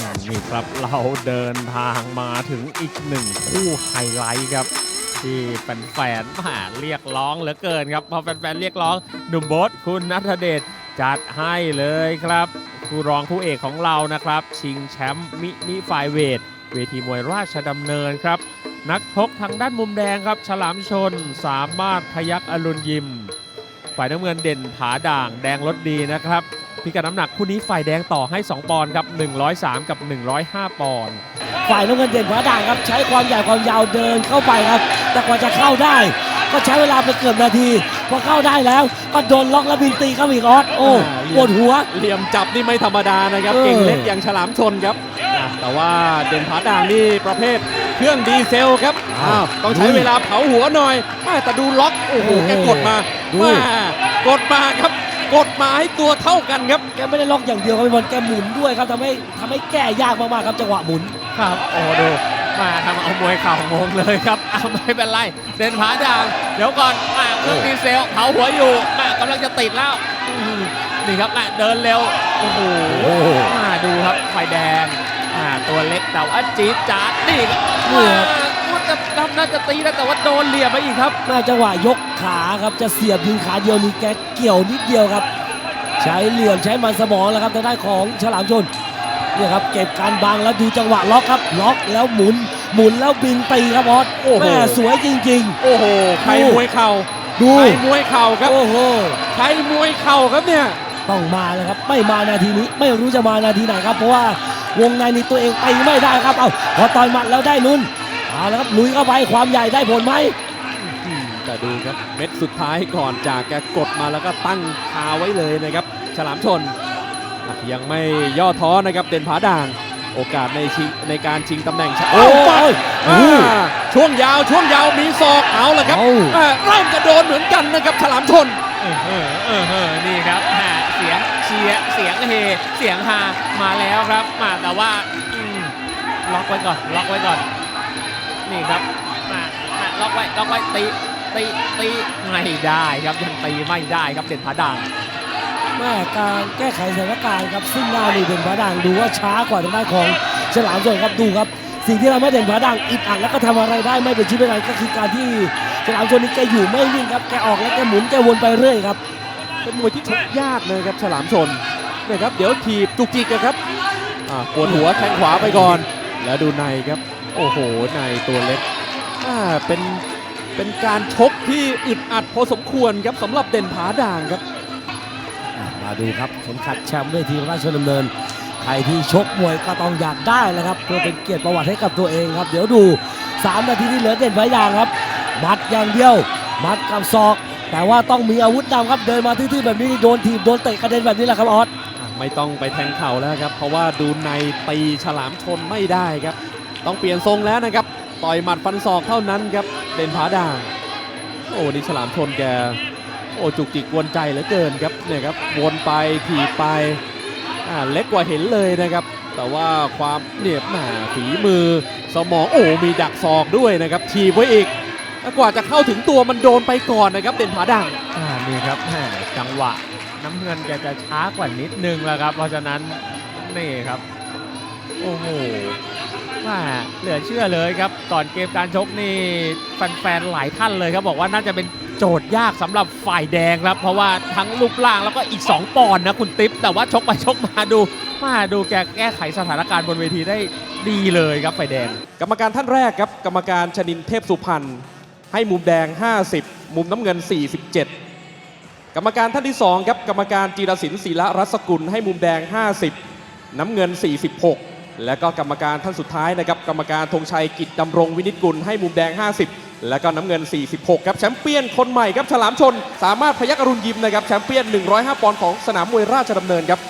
นี่ครับเราเดินทางมาถึงอีกหนึ่งคู่ไฮไลท์ครับ ที่แฟนๆมาเรียกร้องเหลือเกินครับพอแฟนๆเรียกร้องหนุ่มโบทคุณนัทเดชจัดให้เลยครับคู่รองคู่เอกของเรานะครับ ชิงแชมป์มินิไฟเวท เวทีมวยราชดำเนินครับ นักชกทางด้านมุมแดงครับ ฉลามชนสามารถพยักอรุณยิม ฝ่ายน้ำเงินเด่นผาด่างแดงรถดีนะครับพิกัดน้ำหนักคู่นี้ฝ่ายแดงต่อให้ 2 ปอนด์ครับ 103 กับ 105 ปอนด์ฝ่ายน้ำเงินเด่นผาด่างครับ ใช้ความใหญ่ความยาวเดินเข้าไปครับ แต่กว่าจะเข้าได้ ก็ใช้เวลาไปเกือบนาที พอเข้าได้แล้วก็โดนล็อกแล้วบินตีเข้าอีกออสโอ้อ่าปวดหัว เหลี่ยมจับนี่ไม่ธรรมดานะครับเออเก่งเล็กอย่างฉลามชนครับอะแต่ว่าเด่นผาด่างนี่ประเภท เครื่องดีเซลครับอ้าวต้องใช้เวลาเผาหัวหน่อยแม่แต่ดูล็อกโอ้โหแกกดมาดูแม่กดมาครับกดมาให้ตัวเท่ากันครับแกไม่ได้ล็อกอย่างเดียวครับพี่บอลแกหมุนด้วยครับทำให้ทำให้แก้ยากมากๆครับจังหวะหมุนครับโอ้ดูมาทำเอามวยเข่างงเลยครับเอาไม่เป็นไรเด่นผาด่างเดี๋ยวก่อนมาเครื่องดีเซลเผาหัวอยู่มากำลังจะติดแล้วอื้อหือนี่ครับมาเดินเร็วโอ้โหโอ้โหมาดูครับไฟแดงอ่า ตัวเล็กแต่ว่าจี๊ดจ๊าดนี่ครับนี่ครับมาว่าจะทำน่าจะตีนะแต่ว่าโดนเหลี่ยมไปอีกครับหน้าจังหวะยกขาครับจะเสียบยิงขาเดียวนี่แกเกี่ยวนิดเดียวครับ ใช้เหลี่ยมใช้มันสมองแล้วครับทางด้านของฉลามชนเนี่ยครับเก็บการบังแล้วดูจังหวะล็อกครับล็อกแล้วหมุนหมุนแล้วบินตีครับออสโอ้โหแม่สวยจริงโอ้โหใครมวยเข่าๆดูใครมวยเข่าครับโอ้โหใครมวยเข่าครับเนี่ยต้องมาเลยครับไม่มานาทีนี้ไม่รู้จะมานาทีไหนครับเพราะว่า วงในนี้ตัวเองไปไม่ได้ครับ เอาพอต่อยหมัดแล้วได้ลุ้นเอาละครับลุยเข้าไปความใหญ่ได้ผลไหมอืมแต่ดูครับเม็ดสุดท้ายก่อนจากแกกดมาแล้วก็ตั้งคาไว้เลยนะครับ ฉลามชนอะยังไม่ย่อท้อนะครับเด่นผาด่าง โอกาสในชิงในการชิงตำแหน่งแชมป์โอ้เอ้ายโอ้อ่าช่วงยาวช่วงยาวมีศอกเอาละครับเอาอ่าเริ่มกระโดนเหมือนกันนะครับ ฉลามชนเออเออเออเออนี่ครับฮะเสียงเชียร์เสียงเฮเสียงฮามาแล้วครับมาแต่ว่าล็อกไว้ก่อนล็อกไว้ก่อน นี่ครับมามาล็อกไว้ล็อกไว้ตีตีตีไม่ได้ครับยังตีไม่ได้ครับเด่นผาด่างแม่การแก้ไขสถานการณ์ครับซึ่งหน้านี่เด่นผาด่างดูว่าช้ากว่าทางด้านของฉลามชนครับดูครับ สิ่งที่ทำให้เด่นผาด่างอิดอัดแล้วก็ทำอะไรได้ไม่เป็นชิ้นเป็นอันก็คือการที่ฉลามชนนี่แกอยู่ไม่นิ่งครับแกออกแล้วแกหมุนแกวนไปเรื่อยครับ เป็นมวยที่ชกยากเลยครับฉลามชนเนี่ยครับเดี๋ยวถีบจุกจิกนครับปวดหัวแทงขวาไปก่อน แล้วดูในครับ โอ้โหในตัวเล็กอ่าเป็นเป็นการชกที่อึดอัดพอสมควรครับสำหรับเด่นผาด่างครับมาดูครับเข็มขัดแชมป์เวทีราชดำเนินใครที่ชกมวยก็ต้องอยากได้แหละครับเพื่อเป็นเกียรติประวัติให้กับตัวเองครับ เดี๋ยวดู 3 นาทีที่เหลือเด่นไว้อย่างครับ มัดอย่างเดียว มัดกับศอก แต่ว่าต้องมีอาวุธนำครับเดินมาทื่อๆแบบนี้นี่โดนถีบโดนเตะกระเด็นแบบนี้แหละครับออสอะไม่ต้องไปแทงเข่าแล้วครับ เพราะว่าดูในตีฉลามชนไม่ได้ครับ ต้องเปลี่ยนทรงแล้วนะครับ ต่อยหมัดฟันศอกเท่านั้นครับ เด่นผาด่าง โอ้นี่ฉลามชนแก โอ้จุกจิกกวนใจเหลือเกินครับเนี่ยครับวนไปถีบไปอ่าเล็กกว่าเห็นเลยนะครับ แต่ว่าความเนี่ยหนาฝีมือสมองโอ้มีดักศอกด้วยนะครับถีบไว้อีก แล้วกว่าจะเข้าถึงตัวมันโดนไปก่อนนะครับเด่นผาด่างอ่านี่ครับแหมจังหวะ น้ำเงินแกจะช้ากว่านิดนึงแล้วครับ เพราะฉะนั้นนี่ครับ โอ้โหว่าเหลือเชื่อเลยครับก่อนเกมการชกนี่แฟนๆหลายท่านเลยครับบอกว่าน่าจะเป็นโจทย์ยากสำหรับฝ่ายแดงครับ เพราะว่าทั้งรูปร่างแล้วก็อีก 2 ปอนด์นะคุณติ๊บแต่ว่าชกไปชกมาดูมาดูแกแก้ไขสถานการณ์บนเวทีได้ดีเลยครับฝ่ายแดง กรรมการท่านแรกครับ กรรมการชนินเทพสุพรรณ ให้มุมแดง 50 มุมน้ำเงิน 47 กรรมการท่านที่ 2 ครับ กรรมการจีรศิลป์ศิละรัศกุล ให้มุมแดง 50 น้ำเงิน 46 และก็กรรมการท่านสุดท้ายนะครับ กรรมการธงชัยกิจดำรงวินิจกุล ให้มุมแดง 50 และก็น้ำเงิน 46 ครับ แชมเปี้ยนคนใหม่ครับ ฉลามชน สามารถพยักอรุณยิมนะครับ แชมเปี้ยน 105 ปอนด์ของสนามมวยราชดำเนินครับ